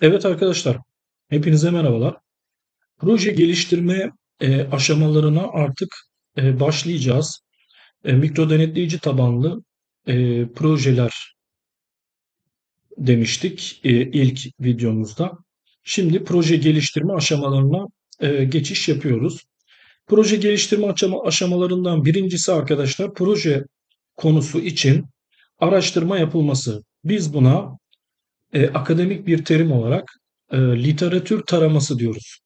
Evet arkadaşlar, hepinize merhabalar. Proje geliştirme e, aşamalarına artık e, başlayacağız. E, mikro denetleyici tabanlı e, projeler demiştik e, ilk videomuzda. Şimdi proje geliştirme aşamalarına e, geçiş yapıyoruz. Proje geliştirme aşama, aşamalarından birincisi arkadaşlar proje konusu için araştırma yapılması. Biz buna e, akademik bir terim olarak e, literatür taraması diyoruz.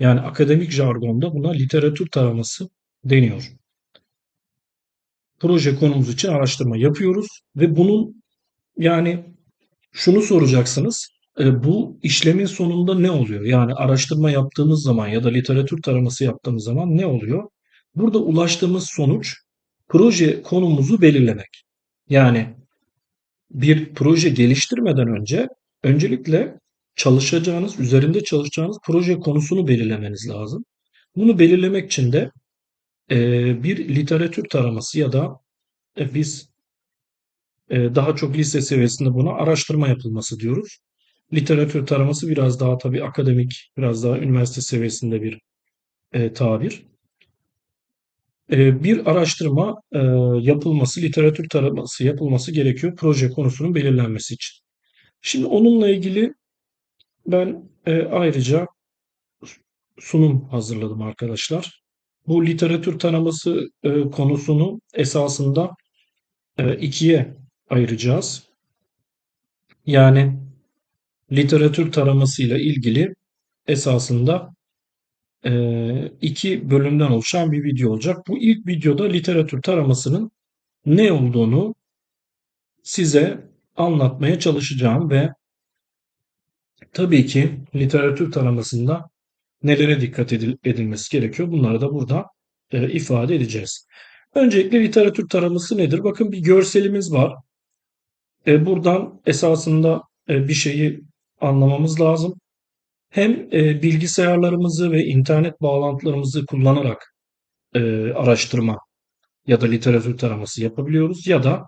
Yani akademik jargonda buna literatür taraması deniyor. Proje konumuz için araştırma yapıyoruz ve bunun yani şunu soracaksınız. E, bu işlemin sonunda ne oluyor? Yani araştırma yaptığımız zaman ya da literatür taraması yaptığımız zaman ne oluyor? Burada ulaştığımız sonuç proje konumuzu belirlemek. Yani bir proje geliştirmeden önce öncelikle çalışacağınız, üzerinde çalışacağınız proje konusunu belirlemeniz lazım. Bunu belirlemek için de e, bir literatür taraması ya da e, biz e, daha çok lise seviyesinde buna araştırma yapılması diyoruz. Literatür taraması biraz daha tabii akademik, biraz daha üniversite seviyesinde bir e, tabir. E, bir araştırma e, yapılması, literatür taraması yapılması gerekiyor proje konusunun belirlenmesi için. Şimdi onunla ilgili ben e, ayrıca sunum hazırladım arkadaşlar. Bu literatür taraması e, konusunu esasında ikiye ayıracağız. Yani literatür taramasıyla ilgili esasında iki bölümden oluşan bir video olacak. Bu ilk videoda literatür taramasının ne olduğunu size anlatmaya çalışacağım ve tabii ki literatür taramasında nelere dikkat edilmesi gerekiyor bunları da burada e, ifade edeceğiz. Öncelikle literatür taraması nedir? Bakın bir görselimiz var. E, buradan esasında e, bir şeyi anlamamız lazım. Hem e, bilgisayarlarımızı ve internet bağlantılarımızı kullanarak e, araştırma ya da literatür taraması yapabiliyoruz ya da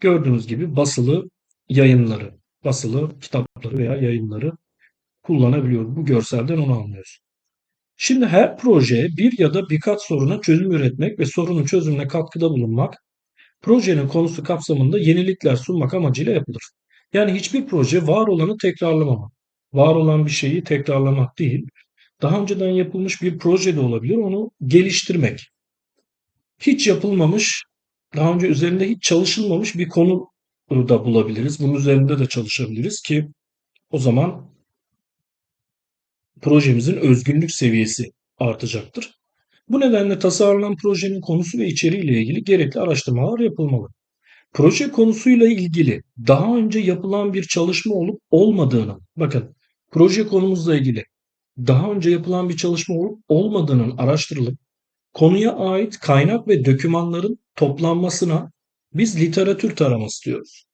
gördüğünüz gibi basılı yayınları, basılı kitapları veya yayınları kullanabiliyoruz. Bu görselden onu anlıyoruz. Şimdi her projeye bir ya da birkaç soruna çözüm üretmek ve sorunun çözümüne katkıda bulunmak, projenin konusu kapsamında yenilikler sunmak amacıyla yapılır. Yani hiçbir proje var olanı tekrarlamamak. Var olan bir şeyi tekrarlamak değil. Daha önceden yapılmış bir proje de olabilir, onu geliştirmek. Hiç yapılmamış, daha önce üzerinde hiç çalışılmamış bir konu da bulabiliriz. Bunun üzerinde de çalışabiliriz ki o zaman projemizin özgünlük seviyesi artacaktır. Bu nedenle tasarlanan projenin konusu ve içeriğiyle ilgili gerekli araştırmalar yapılmalı. Proje konusuyla ilgili daha önce yapılan bir çalışma olup olmadığını, bakın proje konumuzla ilgili daha önce yapılan bir çalışma olup olmadığının araştırılıp konuya ait kaynak ve dokümanların toplanmasına biz literatür taraması diyoruz.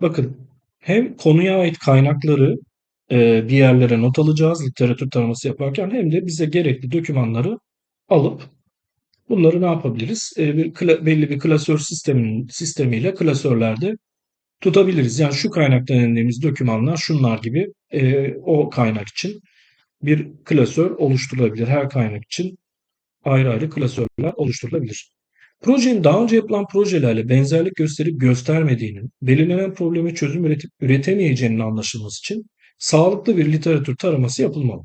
Bakın hem konuya ait kaynakları e, bir yerlere not alacağız literatür taraması yaparken hem de bize gerekli dokümanları alıp bunları ne yapabiliriz? E, bir belli bir klasör sistemin sistemiyle klasörlerde tutabiliriz. Yani şu kaynaktan edindiğimiz dokümanlar şunlar gibi e, o kaynak için bir klasör oluşturulabilir. Her kaynak için ayrı ayrı klasörler oluşturulabilir. Projenin daha önce yapılan projelerle benzerlik gösterip göstermediğinin, belirlenen probleme çözüm üretip üretemeyeceğinin anlaşılması için sağlıklı bir literatür taraması yapılmalı.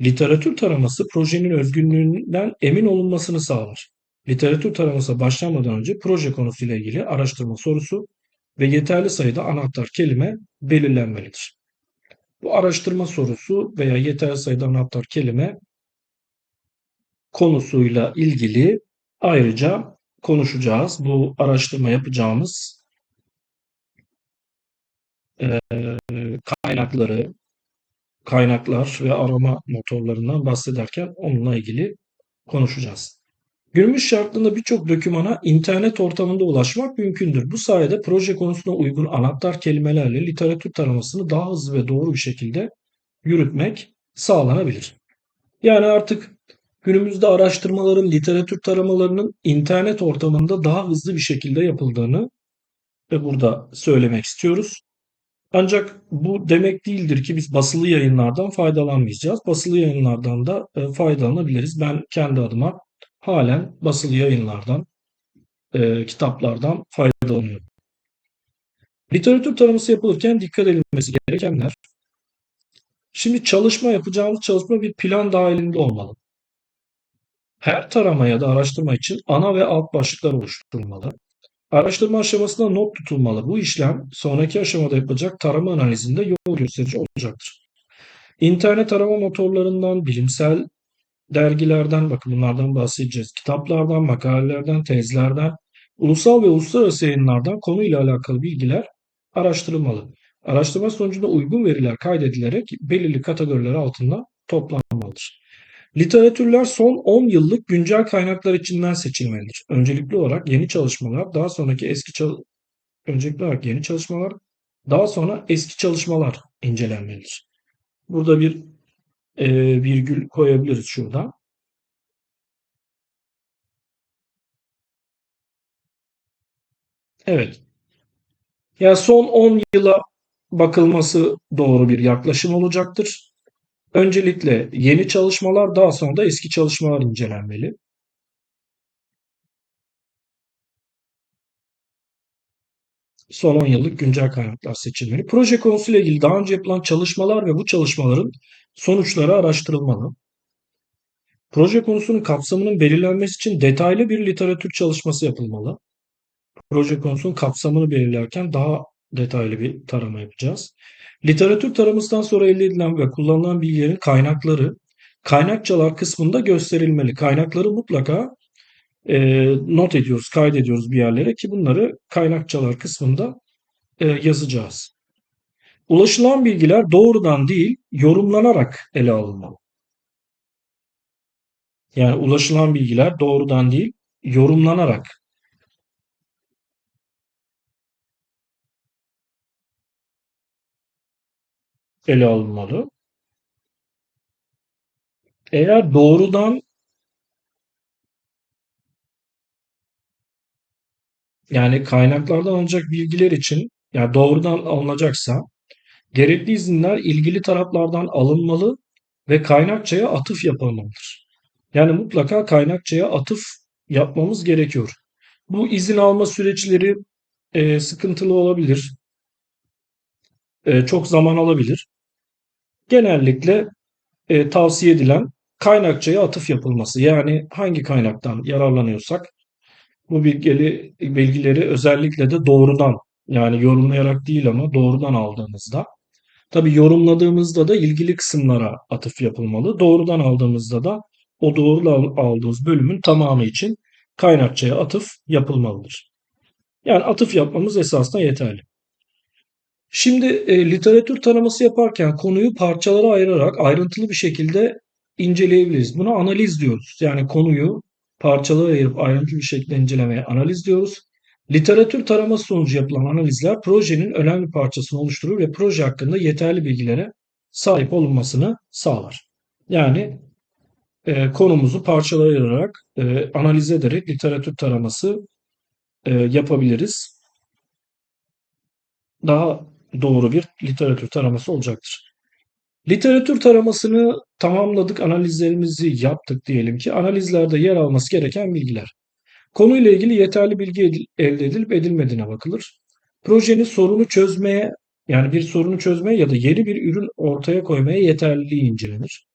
Literatür taraması projenin özgünlüğünden emin olunmasını sağlar. Literatür taraması başlamadan önce proje konusuyla ilgili araştırma sorusu ve yeterli sayıda anahtar kelime belirlenmelidir. Bu araştırma sorusu veya yeterli sayıda anahtar kelime konusuyla ilgili ayrıca konuşacağız. Bu araştırma yapacağımız e, kaynakları, kaynaklar ve arama motorlarından bahsederken onunla ilgili konuşacağız. Günümüz şartlarında birçok dokümana internet ortamında ulaşmak mümkündür. Bu sayede proje konusuna uygun anahtar kelimelerle literatür taramasını daha hızlı ve doğru bir şekilde yürütmek sağlanabilir. Yani artık günümüzde araştırmaların, literatür taramalarının internet ortamında daha hızlı bir şekilde yapıldığını ve burada söylemek istiyoruz. Ancak bu demek değildir ki biz basılı yayınlardan faydalanmayacağız. Basılı yayınlardan da e, faydalanabiliriz. Ben kendi adıma halen basılı yayınlardan, e, kitaplardan faydalanıyorum. Literatür taraması yapılırken dikkat edilmesi gerekenler. Şimdi çalışma yapacağımız çalışma bir plan dahilinde olmalı. Her tarama ya da araştırma için ana ve alt başlıklar oluşturulmalı. Araştırma aşamasında not tutulmalı. Bu işlem sonraki aşamada yapılacak tarama analizinde yol gösterici olacaktır. İnternet arama motorlarından, bilimsel dergilerden, bakın bunlardan bahsedeceğiz. Kitaplardan, makalelerden, tezlerden, ulusal ve uluslararası yayınlardan konuyla alakalı bilgiler araştırılmalı. Araştırma sonucunda uygun veriler kaydedilerek belirli kategoriler altında toplanmalıdır. Literatürler son 10 yıllık güncel kaynaklar içinden seçilmelidir. Öncelikli olarak yeni çalışmalar, daha sonraki eski çal öncelikli olarak yeni çalışmalar, daha sonra eski çalışmalar incelenmelidir. Burada bir e, virgül koyabiliriz şurada. Evet. Yani son 10 yıla bakılması doğru bir yaklaşım olacaktır. Öncelikle yeni çalışmalar, daha sonra da eski çalışmalar incelenmeli. Son 10 yıllık güncel kaynaklar seçilmeli. Proje konusuyla ilgili daha önce yapılan çalışmalar ve bu çalışmaların sonuçları araştırılmalı. Proje konusunun kapsamının belirlenmesi için detaylı bir literatür çalışması yapılmalı. Proje konusunun kapsamını belirlerken daha detaylı bir tarama yapacağız. Literatür taramasından sonra elde edilen ve kullanılan bilgilerin kaynakları kaynakçalar kısmında gösterilmeli. Kaynakları mutlaka e, not ediyoruz, kaydediyoruz bir yerlere ki bunları kaynakçalar kısmında e, yazacağız. Ulaşılan bilgiler doğrudan değil, yorumlanarak ele alınmalı. Yani ulaşılan bilgiler doğrudan değil, yorumlanarak ele alınmalı. Eğer doğrudan yani kaynaklardan alınacak bilgiler için yani doğrudan alınacaksa gerekli izinler ilgili taraflardan alınmalı ve kaynakçaya atıf yapılmalıdır. Yani mutlaka kaynakçaya atıf yapmamız gerekiyor. Bu izin alma süreçleri e, sıkıntılı olabilir. E, çok zaman alabilir. Genellikle e, tavsiye edilen kaynakçaya atıf yapılması. Yani hangi kaynaktan yararlanıyorsak bu bilgileri, bilgileri özellikle de doğrudan yani yorumlayarak değil ama doğrudan aldığımızda tabi yorumladığımızda da ilgili kısımlara atıf yapılmalı. Doğrudan aldığımızda da o doğru aldığımız bölümün tamamı için kaynakçaya atıf yapılmalıdır. Yani atıf yapmamız esasında yeterli. Şimdi e, literatür taraması yaparken konuyu parçalara ayırarak ayrıntılı bir şekilde inceleyebiliriz. Buna analiz diyoruz. Yani konuyu parçalara ayırıp ayrıntılı bir şekilde incelemeye analiz diyoruz. Literatür taraması sonucu yapılan analizler projenin önemli parçasını oluşturur ve proje hakkında yeterli bilgilere sahip olunmasını sağlar. Yani e, konumuzu parçalara ayırarak, e, analiz ederek literatür taraması e, yapabiliriz. Daha doğru bir literatür taraması olacaktır. Literatür taramasını tamamladık, analizlerimizi yaptık diyelim ki analizlerde yer alması gereken bilgiler. Konuyla ilgili yeterli bilgi elde edilip edilmediğine bakılır. Projenin sorunu çözmeye yani bir sorunu çözmeye ya da yeni bir ürün ortaya koymaya yeterliliği incelenir.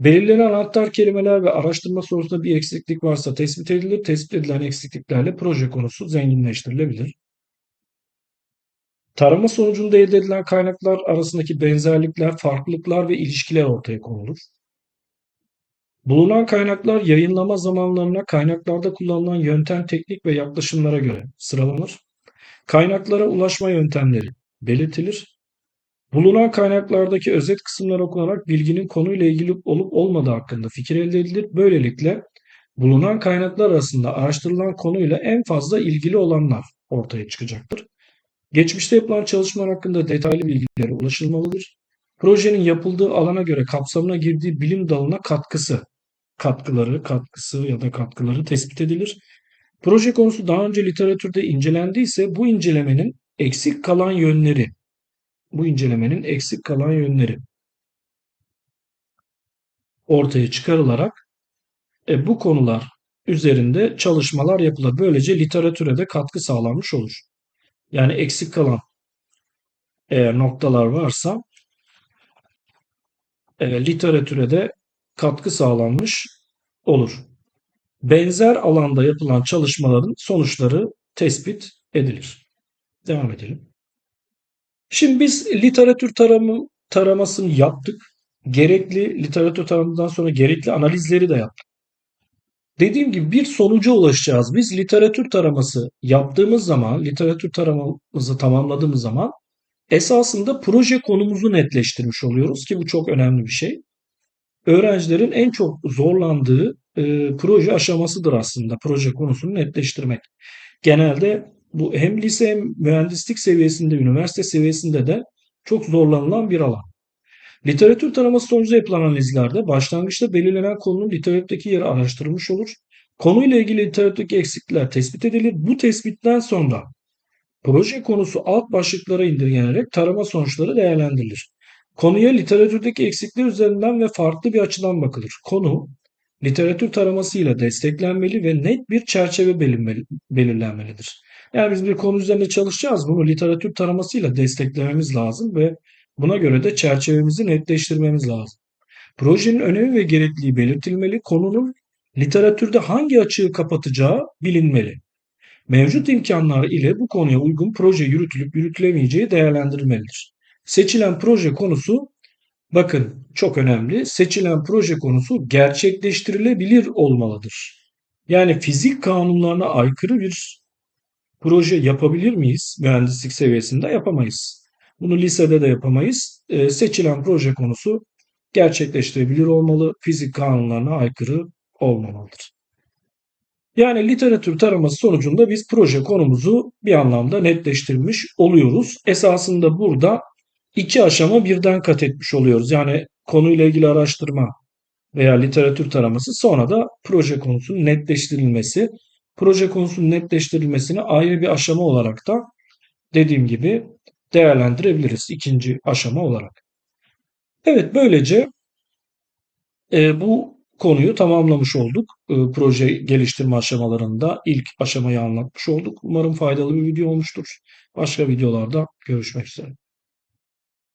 Belirlenen anahtar kelimeler ve araştırma sorusunda bir eksiklik varsa tespit edilir. Tespit edilen eksikliklerle proje konusu zenginleştirilebilir. Tarama sonucunda elde edilen kaynaklar arasındaki benzerlikler, farklılıklar ve ilişkiler ortaya konulur. Bulunan kaynaklar yayınlama zamanlarına kaynaklarda kullanılan yöntem, teknik ve yaklaşımlara göre sıralanır. Kaynaklara ulaşma yöntemleri belirtilir. Bulunan kaynaklardaki özet kısımlar okunarak bilginin konuyla ilgili olup olmadığı hakkında fikir elde edilir. Böylelikle bulunan kaynaklar arasında araştırılan konuyla en fazla ilgili olanlar ortaya çıkacaktır. Geçmişte yapılan çalışmalar hakkında detaylı bilgilere ulaşılmalıdır. Projenin yapıldığı alana göre kapsamına girdiği bilim dalına katkısı, katkıları, katkısı ya da katkıları tespit edilir. Proje konusu daha önce literatürde incelendiyse bu incelemenin eksik kalan yönleri bu incelemenin eksik kalan yönleri ortaya çıkarılarak e, bu konular üzerinde çalışmalar yapılır. Böylece literatüre de katkı sağlanmış olur. Yani eksik kalan eğer noktalar varsa e, literatüre de katkı sağlanmış olur. Benzer alanda yapılan çalışmaların sonuçları tespit edilir. Devam edelim. Şimdi biz literatür taramı, taramasını yaptık. Gerekli literatür taramından sonra gerekli analizleri de yaptık. Dediğim gibi bir sonuca ulaşacağız. Biz literatür taraması yaptığımız zaman, literatür taramamızı tamamladığımız zaman esasında proje konumuzu netleştirmiş oluyoruz ki bu çok önemli bir şey. Öğrencilerin en çok zorlandığı e, proje aşamasıdır aslında proje konusunu netleştirmek. Genelde bu hem lise hem mühendislik seviyesinde, üniversite seviyesinde de çok zorlanılan bir alan. Literatür taraması sonucu yapılan analizlerde başlangıçta belirlenen konunun literatürdeki yeri araştırılmış olur. Konuyla ilgili literatürdeki eksiklikler tespit edilir. Bu tespitten sonra proje konusu alt başlıklara indirgenerek tarama sonuçları değerlendirilir. Konuya literatürdeki eksikler üzerinden ve farklı bir açıdan bakılır. Konu literatür taramasıyla desteklenmeli ve net bir çerçeve belirlenmelidir. Yani biz bir konu üzerinde çalışacağız. Bunu literatür taramasıyla desteklememiz lazım ve buna göre de çerçevemizi netleştirmemiz lazım. Projenin önemi ve gerekliliği belirtilmeli. Konunun literatürde hangi açığı kapatacağı bilinmeli. Mevcut imkanlar ile bu konuya uygun proje yürütülüp yürütülemeyeceği değerlendirilmelidir. Seçilen proje konusu bakın çok önemli. Seçilen proje konusu gerçekleştirilebilir olmalıdır. Yani fizik kanunlarına aykırı bir proje yapabilir miyiz? Mühendislik seviyesinde yapamayız. Bunu lisede de yapamayız. E, seçilen proje konusu gerçekleştirebilir olmalı. Fizik kanunlarına aykırı olmamalıdır. Yani literatür taraması sonucunda biz proje konumuzu bir anlamda netleştirmiş oluyoruz. Esasında burada iki aşama birden kat etmiş oluyoruz. Yani konuyla ilgili araştırma veya literatür taraması sonra da proje konusunun netleştirilmesi. Proje konusunun netleştirilmesini ayrı bir aşama olarak da dediğim gibi değerlendirebiliriz ikinci aşama olarak. Evet böylece e, bu konuyu tamamlamış olduk. E, proje geliştirme aşamalarında ilk aşamayı anlatmış olduk. Umarım faydalı bir video olmuştur. Başka videolarda görüşmek üzere.